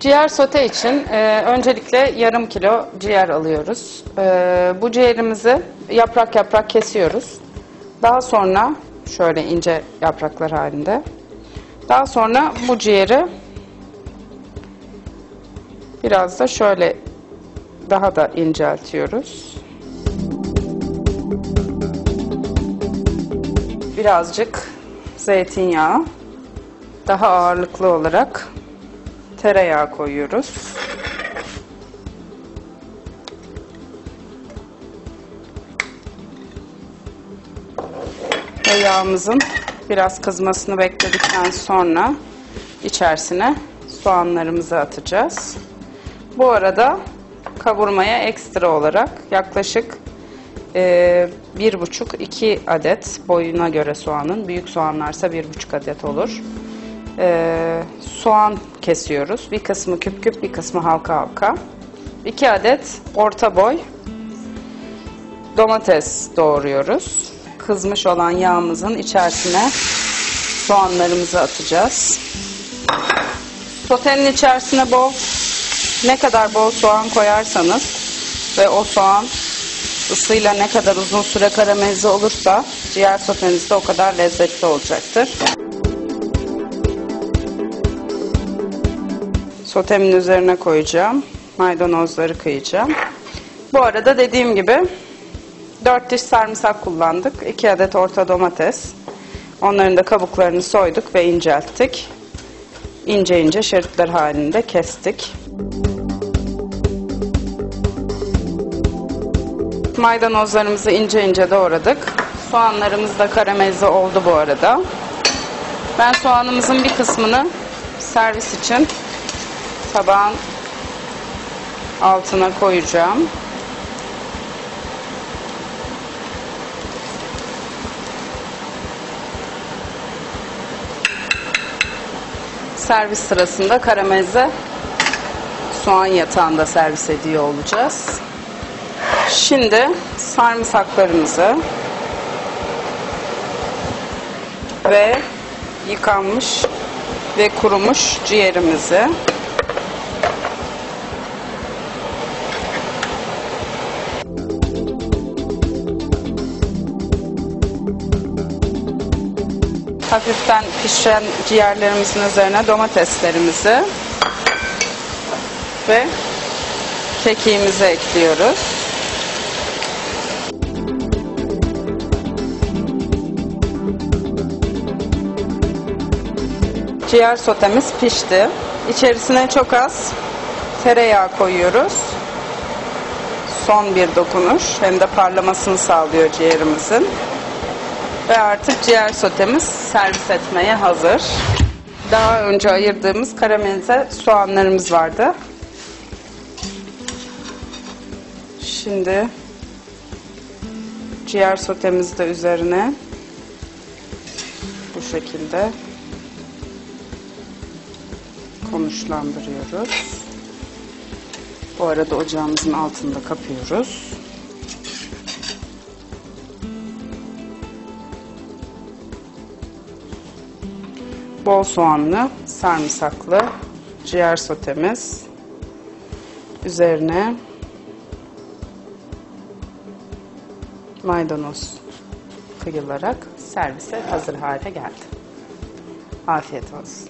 Ciğer sote için e, öncelikle yarım kilo ciğer alıyoruz. E, bu ciğerimizi yaprak yaprak kesiyoruz. Daha sonra şöyle ince yapraklar halinde. Daha sonra bu ciğeri biraz da şöyle daha da inceltiyoruz. Birazcık zeytinyağı, daha ağırlıklı olarak tereyağı koyuyoruz. Ve yağımızın biraz kızmasını bekledikten sonra içerisine soğanlarımızı atacağız. Bu arada kavurmaya ekstra olarak yaklaşık e, bir buçuk iki adet boyuna göre soğanın büyük soğanlarsa bir buçuk adet olur. E, soğan kesiyoruz. Bir kısmı küp küp bir kısmı halka halka. 2 adet orta boy domates doğruyoruz. Kızmış olan yağımızın içerisine soğanlarımızı atacağız. Sotenin içerisine bol ne kadar bol soğan koyarsanız ve o soğan ısıyla ne kadar uzun süre karamelize olursa ciğer soteniz de o kadar lezzetli olacaktır. Sotemin üzerine koyacağım. Maydanozları kıyacağım. Bu arada dediğim gibi 4 diş sarımsak kullandık. 2 adet orta domates. Onların da kabuklarını soyduk ve incelttik. İnce ince şeritler halinde kestik. Maydanozlarımızı ince ince doğradık. Soğanlarımız da karamelize oldu bu arada. Ben soğanımızın bir kısmını servis için tabağın altına koyacağım. Servis sırasında karamelize soğan yatağında servis ediyor olacağız. Şimdi sarımsaklarımızı ve yıkanmış ve kurumuş ciğerimizi hafiften pişen ciğerlerimizin üzerine domateslerimizi ve kekiğimizi ekliyoruz. Ciğer sotemiz pişti. İçerisine çok az tereyağı koyuyoruz. Son bir dokunuş. Hem de parlamasını sağlıyor ciğerimizin. Ve artık ciğer sotemiz servis etmeye hazır. Daha önce ayırdığımız karamelize soğanlarımız vardı. Şimdi ciğer sotemizi de üzerine bu şekilde konuşlandırıyoruz. Bu arada ocağımızın altında kapıyoruz. Bol soğanlı, sarımsaklı ciğer sotemiz. Üzerine maydanoz kıyılarak servise hazır hale geldi. Afiyet olsun.